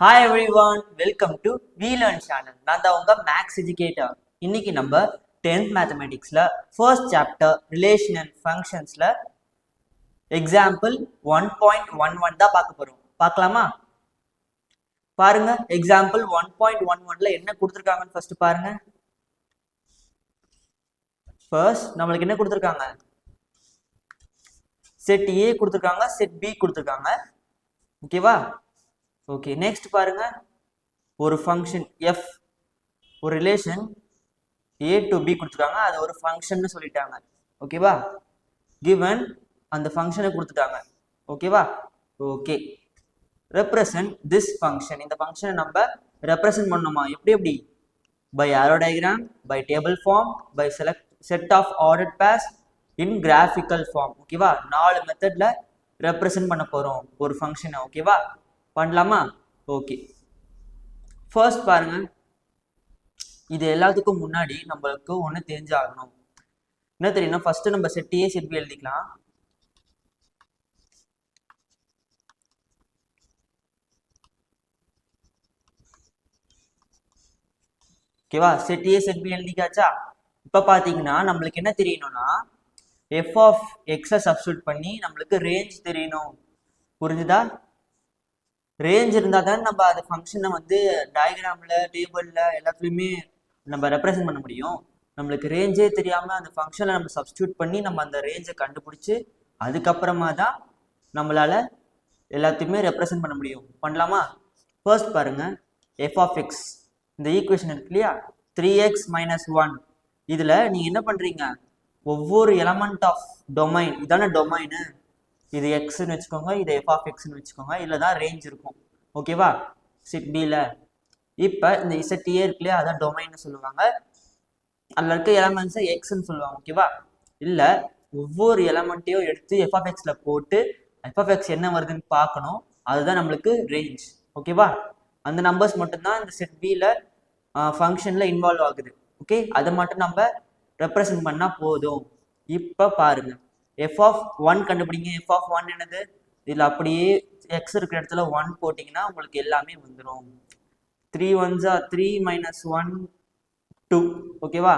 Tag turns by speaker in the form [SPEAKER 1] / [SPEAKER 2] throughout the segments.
[SPEAKER 1] Hi everyone welcome to we learn channel நான் தான் உங்கள் மேக்ஸ் எஜுகேட்டர் இன்னைக்கு நம்ம டென்த் மேத்தமெட்டிக்ஸில் first chapter relation and ஃபங்க்ஷன்ஸில் example one point one one தான் பார்க்க போகிறோம் பார்க்கலாமா? பாருங்க எக்ஸாம்பிள் ஒன் பாயிண்ட் ஒன் ஒன்ல என்ன கொடுத்துருக்காங்கன்னு ஃபர்ஸ்ட் பாருங்க. ஃபர்ஸ்ட் நம்மளுக்கு என்ன கொடுத்துருக்காங்க? செட் ஏ கொடுத்துருக்காங்க செட் பி கொடுத்துருக்காங்க. ஓகேவா ஓகே நெக்ஸ்ட் பாருங்க. ஒரு ஃபங்க்ஷன் எஃப் ஒரு ரிலேஷன் ஏ டு பி கொடுத்துருக்காங்க அது ஒரு ஃபங்க்ஷன்னு சொல்லிட்டாங்க. ஓகேவா கிவன் அந்த ஃபங்க்ஷனை கொடுத்துட்டாங்க. ஓகேவா ஓகே ரெப்ரசன்ட் திஸ் ஃபங்க்ஷன் இந்த ஃபங்க்ஷனை நம்ம ரெப்ரசன்ட் பண்ணணுமா? எப்படி எப்படி? By arrow diagram by table form by select set of order pairs in graphical form ஓகேவா நாலு மெத்தடில் ரெப்ரசன்ட் பண்ண போகிறோம் ஒரு ஃபங்க்ஷனை ஓகேவா பண்ணலாமா? ஓகே ஃபர்ஸ்ட் பாருங்க. இது எல்லாத்துக்கும் முன்னாடி நம்மளுக்கு ஒன்று தெரிஞ்சாகணும். என்ன தெரியும்னா ஃபர்ஸ்ட் நம்ம செட்டியே ஏ செட் எழுதிக்கலாம். ஓகேவா செட்டியே ஏ செட் பி எழுதிக்காச்சா? இப்போ பார்த்தீங்கன்னா நம்மளுக்கு என்ன தெரியணும்னா எஃப் ஆஃப் எக்ஸை சப்ஸ்டியூட் பண்ணி நம்மளுக்கு ரேஞ்ச் தெரியணும். புரிஞ்சுதா? ரேஞ்ச் இருந்தால் தான் நம்ம அந்த ஃபங்க்ஷனை வந்து டயக்ராமில் டேபிளில் எல்லாத்துலேயுமே நம்ம ரெப்ரசன்ட் பண்ண முடியும். நம்மளுக்கு ரேஞ்சே தெரியாமல் அந்த ஃபங்க்ஷனை நம்ம சப்ஸ்டியூட் பண்ணி நம்ம அந்த ரேஞ்சை கண்டுபிடிச்சி அதுக்கப்புறமா தான் நம்மளால் எல்லாத்தையுமே ரெப்ரசன்ட் பண்ண முடியும். பண்ணலாமா? ஃபர்ஸ்ட் பாருங்க. எஃப் ஆஃப் எக்ஸ் இந்த ஈக்குவேஷன் இருக்கு இல்லையா? த்ரீ எக்ஸ் மைனஸ் ஒன் இதில் நீங்கள் என்ன பண்ணுறீங்க ஒவ்வொரு எலமெண்ட் ஆஃப் டொமைன் இதான டொமைனு இது எக்ஸ்ன்னு வச்சுக்கோங்க இது எஃப் ஆஃப் எக்ஸ்னு வச்சுக்கோங்க இல்லை தான் ரேஞ்ச் இருக்கும். ஓகேவா செட் பியில் இப்போ இந்த இசட் ஏ அதான் டொமைன்னு சொல்லுவாங்க. அதில் இருக்க எலமெண்ட்ஸை எக்ஸ்ன்னு சொல்லுவாங்க ஓகேவா இல்லை ஒவ்வொரு எலமெண்ட்டையும் எடுத்து எஃப் ஆஃப் எக்ஸில் போட்டு எஃப் ஆஃப் எக்ஸ் என்ன வருதுன்னு பார்க்கணும். அதுதான் நம்மளுக்கு ரேஞ்ச் ஓகேவா அந்த நம்பர்ஸ் மட்டும்தான் இந்த செட் பியில் ஃபங்க்ஷனில் இன்வால்வ் ஆகுது. ஓகே அதை மட்டும் நம்ம ரெப்ரசன்ட் பண்ணால் போதும். இப்போ பாருங்கள் எஃப் ஆஃப் ஒன் கண்டுபிடிங்க. எஃப் ஆஃப் ஒன் என்னது? இதில் அப்படியே எக்ஸ் இருக்கிற இடத்துல ஒன் போட்டிங்கன்னா உங்களுக்கு எல்லாமே வந்துடும் த்ரீ ஒன்ஸா த்ரீ மைனஸ் ஒன் டூ ஓகேவா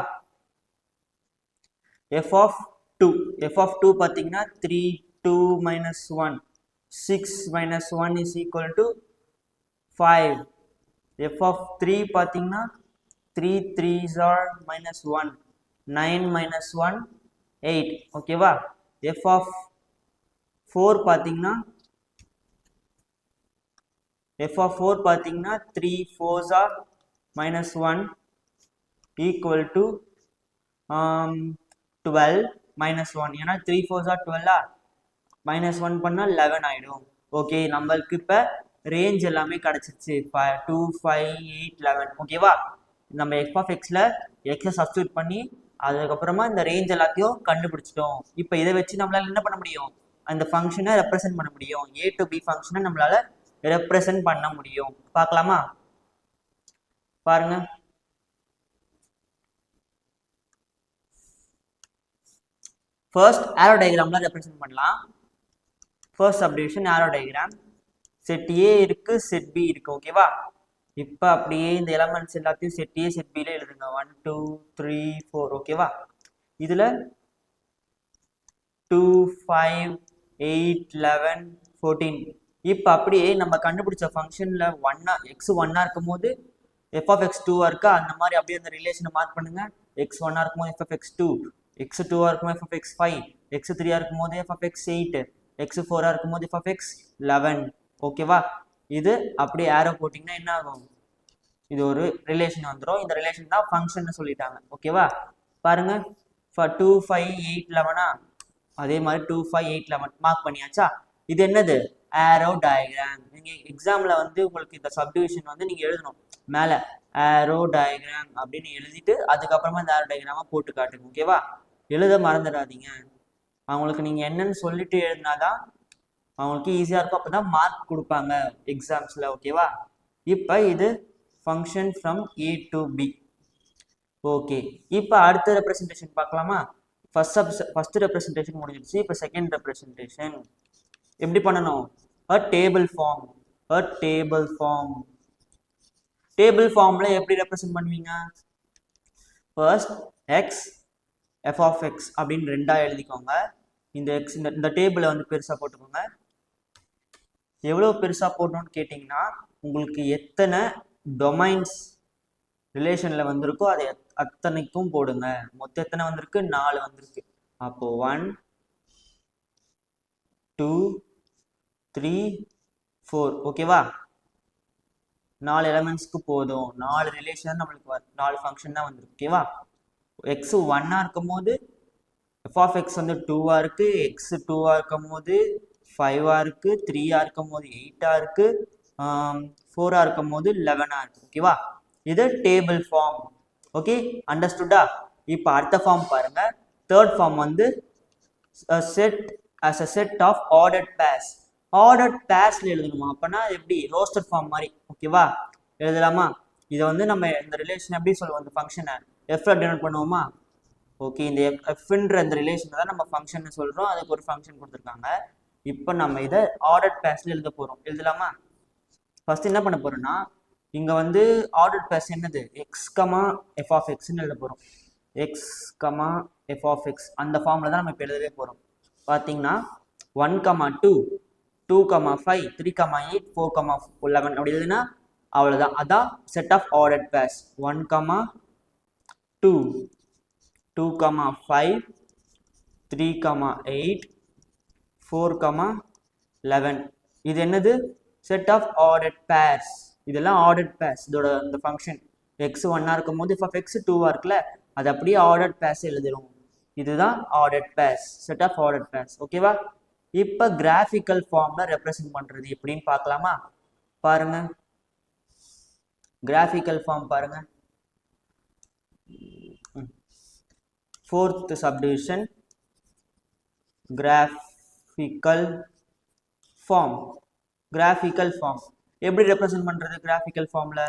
[SPEAKER 1] f of two f of two பார்த்தீங்கன்னா three two minus one six minus one is equal to five f of three பார்த்தீங்கன்னா three threes are minus one nine minus one eight ஓகேவா F of four பார்த்தீங்கன்னா F of four பார்த்தீங்கன்னா three fours are minus one equal to twelve minus one ஏன்னா three fours are டுவெல்லா minus one பண்ணால் eleven ஆகிடும் okay நம்மளுக்கு இப்போ range எல்லாமே கிடச்சிருச்சு. இப்போ டூ ஃபைவ் எயிட் லெவன் ஓகேவா நம்ம எஃப் ஆஃப் எக்ஸில் எக்ஸை சப்ஸ்டியூட் பண்ணி அதுக்கப்புறமா இந்த ரேஞ்ச் எல்லாத்தையும் கண்டுபிடிச்சிட்டோம். இப்போ இதை வச்சு நம்மளால என்ன பண்ண முடியும்? அந்த ஃபங்க்ஷனை ரெப்ரசென்ட் பண்ண முடியும். ஏ டு பி ஃபங்க்ஷனை நம்மளால ரெப்ரசென்ட் பண்ண முடியும். பார்க்கலாமா? பாருங்க. ஃபர்ஸ்ட் ஆரோ டயக்ராம்ல ரெப்ரசென்ட் பண்ணலாம். First subdivision arrow diagram set A இருக்கு செட் பி இருக்கு ஓகேவா இப்போ அப்படியே இந்த எலமெண்ட்ஸ் எல்லாத்தையும் செட் ஏ செட் பில எழுதுங்க. ஒன் டூ த்ரீ ஃபோர் ஓகேவா இதில் two five eight eleven fourteen இப்போ அப்படியே நம்ம கண்டுபிடிச்ச ஃபங்க்ஷனில் ஒன்னா எக்ஸ் ஒன்னாக இருக்கும் போது எஃப் ஆஃப் எக்ஸ் டூவாக இருக்கா? அந்த மாதிரி அப்படியே அந்த ரிலேஷனை மார்க் பண்ணுங்க. எக்ஸ் ஒன்னா இருக்கும்போது f of x two x டூவாக இருக்கும்போது f of x five x த்ரீயாக இருக்கும்போது f of x eight x ஃபோராக இருக்கும்போது எஃப் ஆஃப் எக்ஸ் லெவன் ஓகேவா இது அப்படியே ஏரோ போட்டிங்கன்னா என்ன ஆகும்? இது ஒரு ரிலேஷன் வந்துடும் இந்த ரிலேஷன் தான் ஃபங்க்ஷன் சொல்லிட்டாங்க. ஓகேவா பாருங்க. டூ ஃபைவ் எயிட் லெவனா அதே மாதிரி two five eight eleven mark பண்ணியாச்சா? இது என்னது? ஆரோ டயக்ராம் நீங்கள் எக்ஸாமில் வந்து உங்களுக்கு இந்த சப்டிவிஷன் வந்து நீங்கள் எழுதணும். மேலே ஆரோ டயக்ராம் அப்படின்னு எழுதிட்டு அதுக்கப்புறமா இந்த ஆரோ டயக்ராமாக போட்டு காட்டுங்க. ஓகேவா எழுத மறந்துடாதீங்க. அவங்களுக்கு நீங்கள் என்னன்னு சொல்லிட்டு எழுதினாதான் அவங்களுக்கு ஈஸியாக இருக்கும். அப்போ தான் மார்க் கொடுப்பாங்க எக்ஸாம்ஸில் ஓகேவா இப்போ இது function from A to B okay இப்போ அடுத்த ரெப்ரசன்டேஷன் பார்க்கலாமா? ஃபர்ஸ்ட் சப் ஃபர்ஸ்ட் ரெப்ரசன்டேஷன் முடிஞ்சிருச்சு இப்போ செகண்ட் ரெப்ரசன்டேஷன் எப்படி பண்ணணும்? A table form a table form table ஃபார்மில் எப்படி ரெப்ரசென்ட் பண்ணுவீங்க? First x f of x அப்படின்னு ரெண்டாக எழுதிக்கோங்க. இந்த எக்ஸ் இந்த இந்த டேபிளை வந்து பெருசாக போட்டுக்கோங்க. எவ்வளோ பெருசாக போடணும்னு கேட்டிங்கன்னா உங்களுக்கு எத்தனை டொமைன்ஸ் ரிலேஷனில் வந்திருக்கோ அது அத்தனைக்கும் போடுங்க. மொத்தம் எத்தனை வந்திருக்கு? நாலு வந்திருக்கு. அப்போ ஒன் டூ த்ரீ ஃபோர் ஓகேவா நாலு எலமெண்ட்ஸ்க்கு போதும். நாலு ரிலேஷன் நம்மளுக்கு நாலு ஃபங்க்ஷன் தான் வந்திருக்கு. ஓகேவா எக்ஸ் ஒன்னாக இருக்கும் போது எஃப் ஆஃப் எக்ஸ் வந்து டூவாக இருக்கு. எக்ஸ் டூவாக இருக்கும் போது ஃபைவாக இருக்கு. த்ரீயாக இருக்கும் போது எயிட்டாக இருக்குது ஃபோராக இருக்கும் போது லெவனாக இருக்கும். ஓகேவா இது டேபிள் ஃபார்ம் ஓகே அண்டர்ஸ்டுடா இப்போ அடுத்த ஃபார்ம் பாருங்க. தேர்ட் ஃபார்ம் வந்து set as a set of ordered pairs ordered பேஸில் எழுதணுமா? அப்போனா எப்படி? ரோஸ்டர் ஃபார்ம் மாதிரி. ஓகேவா எழுதலாமா? இதை வந்து நம்ம இந்த ரிலேஷன் எப்படி சொல்லுவோம்? இந்த ஃபங்க்ஷனை எஃப்ல டினோட் பண்ணுவோமா? ஓகே இந்த எஃப்ன்ற இந்த ரிலேஷன் தான் நம்ம ஃபங்க்ஷன் சொல்கிறோம் அதுக்கு ஒரு ஃபங்க்ஷன் கொடுத்துருக்காங்க. இப்போ நம்ம இதை ஆர்டர்ட் பேஸில் எழுத போகிறோம் எழுதலாமா? ஃபர்ஸ்ட் என்ன பண்ண போறோம்னா இங்க வந்து ஆர்டர் பேஸ் என்னது? எக்ஸ் கமா எஃப் ஆஃப் எக்ஸ்ன்னு எழுத போறோம். X comma f of x அந்த ஃபார்ம்ல தான் நம்ம இப்போ எழுதவே போறோம். பார்த்தீங்கன்னா one comma two two comma five three comma eight four comma eleven அப்படி எழுதுனா அவ்வளோதான் அதான் set of order pairs one comma two two comma five three comma eight four comma eleven இது என்னது? செட் ஆஃப் ஆர்டர்ட் பேர்ஸ் இதெல்லாம் ordered pairs இதோட இந்த function X ஒன்னாக இருக்கும் போது இப்போ எக்ஸ் டூவாக இருக்குல்ல அது அப்படியே ஆர்டர்ட் பேர்ஸ் எழுதிடும் இதுதான் ordered pairs set of ordered pairs ஓகேவா இப்போ கிராஃபிக்கல் ஃபார்ம்ல ரெப்ரசென்ட் பண்ணுறது எப்படின்னு பார்க்கலாமா? பாருங்க. கிராஃபிக்கல் ஃபார்ம் பாருங்க. Fourth subdivision graphical form graphical form எப்படி ரெப்ரசன்ட் பண்ணுறது கிராஃபிக்கல் ஃபார்மில்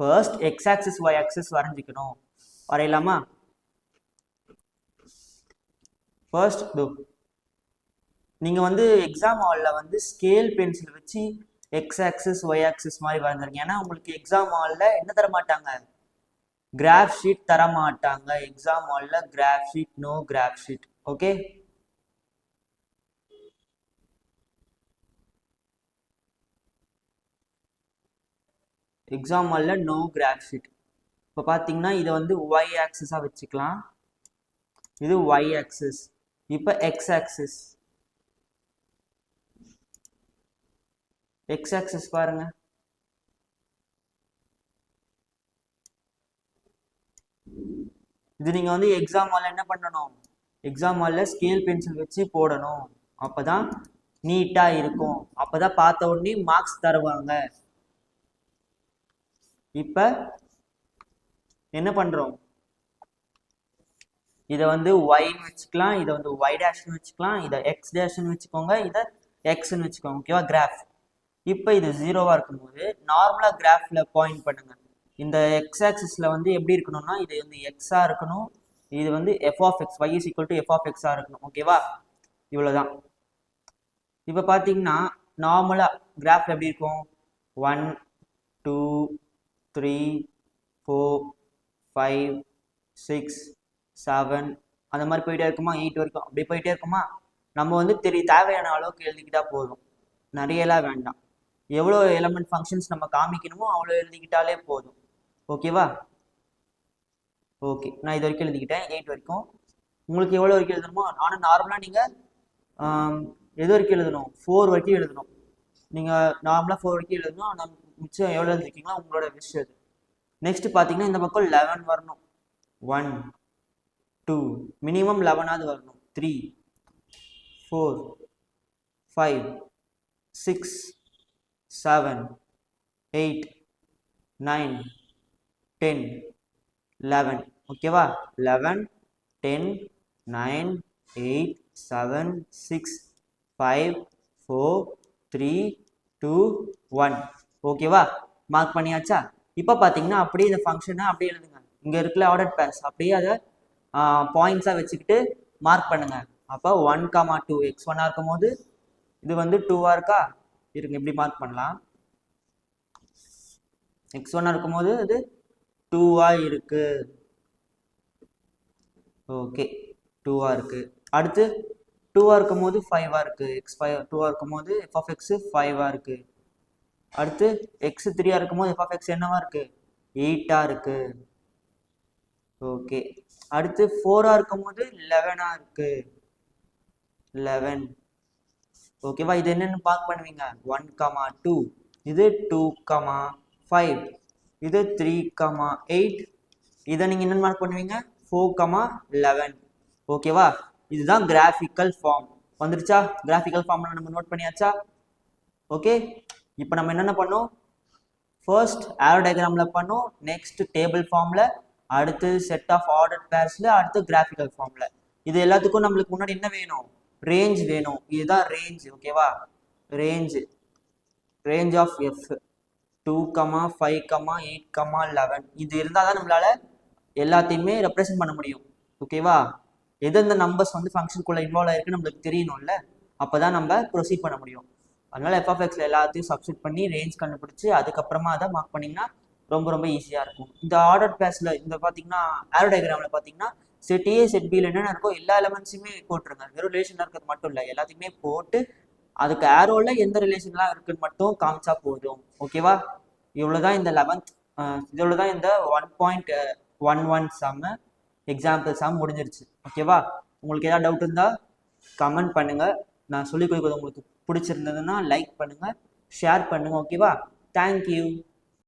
[SPEAKER 1] first x axis y axis வரைஞ்சிக்கணும். வரையலாமா? ஃபர்ஸ்ட் இதோ நீங்கள் வந்து எக்ஸாம் ஹாலில் வந்து ஸ்கேல் பென்சில் வச்சு எக்ஸ் ஆக்சிஸ் ஒய் ஆக்சிஸ் மாதிரி வரைஞ்சிருங்க ஏன்னா உங்களுக்கு எக்ஸாம் ஹாலில் என்ன தர மாட்டாங்க? கிராஃப் ஷீட் தர மாட்டாங்க. எக்ஸாம் ஹாலில் graph sheet no graph sheet okay exam ஹாலில் நோ கிராஃப் ஷீட் இப்போ பார்த்தீங்கன்னா இதை வந்து ஒய் ஆக்சஸாக வச்சுக்கலாம். இது ஒய் ஆக்சஸ் இப்போ எக்ஸ் ஆக்சஸ் எக்ஸ் ஆக்சஸ் பாருங்க. இது நீங்கள் வந்து எக்ஸாம் ஹாலில் என்ன பண்ணணும்? எக்ஸாம் ஹாலில் ஸ்கேல் பென்சில் வச்சு போடணும். அப்போ தான் நீட்டாக இருக்கும். அப்போ தான் பார்த்த உடனே மார்க்ஸ் தருவாங்க. இப்ப என்ன பண்றோம்? இதை வந்து ஒய்னு வச்சுக்கலாம் இதை வந்து ஒய் டேஷ்னு வச்சுக்கலாம் இதை எக்ஸ் டேஷ்னு வச்சுக்கோங்க இதை எக்ஸ்னு வச்சுக்கோங்க ஓகேவா கிராஃப் இப்போ இது ஜீரோவாக இருக்கும்போது நார்மலாக கிராஃபில் பாயிண்ட் பண்ணுங்கள் இந்த எக்ஸ் ஆக்சிஸில் வந்து எப்படி இருக்கணும்னா இது வந்து எக்ஸாக இருக்கணும் இது வந்து f of x y is equal to f of எக்ஸாக இருக்கணும் ஓகேவா இவ்வளோதான் இப்போ பார்த்தீங்கன்னா நார்மலாக கிராஃப்ல எப்படி இருக்கும்? One two three four five six seven அந்த மாதிரி போயிட்டே இருக்குமா? எயிட் வரைக்கும். அப்படி போயிட்டே இருக்குமா? நம்ம வந்து தெரிய தேவையான அளவுக்கு எழுதிக்கிட்டா போதும். நிறையலாம் வேண்டாம். எவ்வளோ எலமெண்ட் ஃபங்க்ஷன்ஸ் நம்ம காமிக்கணுமோ அவ்வளோ எழுதிக்கிட்டாலே போதும். ஓகேவா ஓகே நான் இது வரைக்கும் எழுதிக்கிட்டேன். எயிட் வரைக்கும். உங்களுக்கு எவ்வளோ வரைக்கும் எழுதணுமோ? ஆனால் நார்மலாக நீங்கள் எது வரைக்கும் எழுதணும்? ஃபோர் வரைக்கும் எழுதணும். நீங்கள் நார்மலாக ஃபோர் வரைக்கும் எழுதணும். ஆனால் மிச்சம் எவ்வளோ எழுதிருக்கீங்களோ உங்களோட விஷ் அது. நெக்ஸ்ட் பார்த்தீங்கன்னா இந்த பக்கம் லெவன் வரணும். ஒன் டூ மினிமம் லெவனாவது வரணும். Three four five six seven eight nine ten eleven ஓகேவா eleven ten nine eight seven six five four three two one ஓகேவா? மார்க் பண்ணியாச்சா? இப்போ பார்த்தீங்கன்னா அப்படியே இந்த ஃபங்க்ஷனை அப்படியே எழுதுங்க. இங்கே இருக்கிற ஆர்டர் பேஸ் அப்படியே அதை பாயிண்ட்ஸாக வச்சுக்கிட்டு மார்க் பண்ணுங்க. அப்போ ஒன் காமா டூ எக்ஸ் ஒன்னாக இருக்கும் போது இது வந்து டூவாக இருக்கா? இருங்க இப்படி மார்க் பண்ணலாம். எக்ஸ் ஒன்னாக இருக்கும்போது அது டூவாக இருக்கு. ஓகே டூவாக இருக்கு. அடுத்து டூவாக இருக்கும் போது ஃபைவாக இருக்கு. எக்ஸ் ஃபைவ் டூவாக இருக்கும்போது எஃப் ஆஃப் எக்ஸ் ஃபைவாக இருக்குது அடுத்து எக்ஸ் த்ரீயாக இருக்கும்போது எஃப் ஆஃப் எக்ஸ் என்னவா இருக்கு? எயிட்டாக இருக்கு. ஓகே அடுத்து ஃபோராக இருக்கும்போது லெவனாக இருக்கு. லெவன் ஓகேவா இது என்னன்னு பார்க் பண்ணுவீங்க? ஒன் கமா டூ இது டூ கமா ஃபைவ் இது த்ரீ கமா எயிட் இதை நீங்கள் என்னென்னு மார்க் பண்ணுவீங்க? ஃபோர் கமா லெவன் ஓகேவா இதுதான் கிராஃபிக்கல் ஃபார்ம் வந்துருச்சா? கிராஃபிக்கல் ஃபார்ம்ல நம்ம நோட் பண்ணியாச்சா? ஓகே இப்போ நம்ம என்னென்ன பண்ணோம்? ஃபர்ஸ்ட் ஆரோ டயக்ராமில் பண்ணோம். நெக்ஸ்ட் டேபிள் ஃபார்மில் அடுத்து செட் ஆஃப் ஆர்டர் பேர்ஸில் அடுத்து கிராஃபிக்கல் ஃபார்மில் இது எல்லாத்துக்கும் நம்மளுக்கு முன்னாடி என்ன வேணும்? ரேஞ்ச் வேணும். இதுதான் ரேஞ்ச் ஓகேவா range range of f two comma five comma eight comma eleven இது இருந்தால் தான் நம்மளால எல்லாத்தையுமே ரெப்ரசன்ட் பண்ண முடியும். ஓகேவா எந்தெந்த நம்பர்ஸ் வந்து ஃபங்க்ஷனுக்குள்ளே இன்வால்வ் ஆயிருக்குன்னு நம்மளுக்கு தெரியணும்ல? அப்போ தான் நம்ம ப்ரொசீட் பண்ண முடியும். அதனால எஃப் எல்லாத்தையும் சப்ஸ்டிட் பண்ணி ரேஞ்ச் கண்டுபிடிச்சி அதுக்கப்புறமா அதை மார்க் பண்ணிங்கன்னா ரொம்ப ரொம்ப ஈஸியாக இருக்கும். இந்த ஆர்டர் பேஸில் இந்த பார்த்தீங்கன்னா ஆரோ டயக்ராமில் பார்த்தீங்கன்னா செட் ஏ செட் பியில் என்னென்ன இருக்கோ எல்லா எலமெண்ட்ஸுமே போட்டுருங்க. வெறும் ரிலேஷன் இருக்கிறது மட்டும் இல்லை எல்லாத்தையுமே போட்டு அதுக்கு ஆரோவில் எந்த ரிலேஷன்லாம் இருக்குன்னு மட்டும் காமிச்சா போதும். ஓகேவா இவ்வளோ தான் இந்த லெவன்த் இவ்வளோ தான் இந்த one point one one sum example sum முடிஞ்சிருச்சு. ஓகேவா உங்களுக்கு ஏதாவது டவுட் இருந்தால் கமெண்ட் பண்ணுங்கள் நான் சொல்லிக் கொடுக்குறது உங்களுக்கு பிடிச்சிருந்ததுன்னா லைக் பண்ணுங்கள் ஷேர் பண்ணுங்கள் ஓகேவா தேங்க்யூ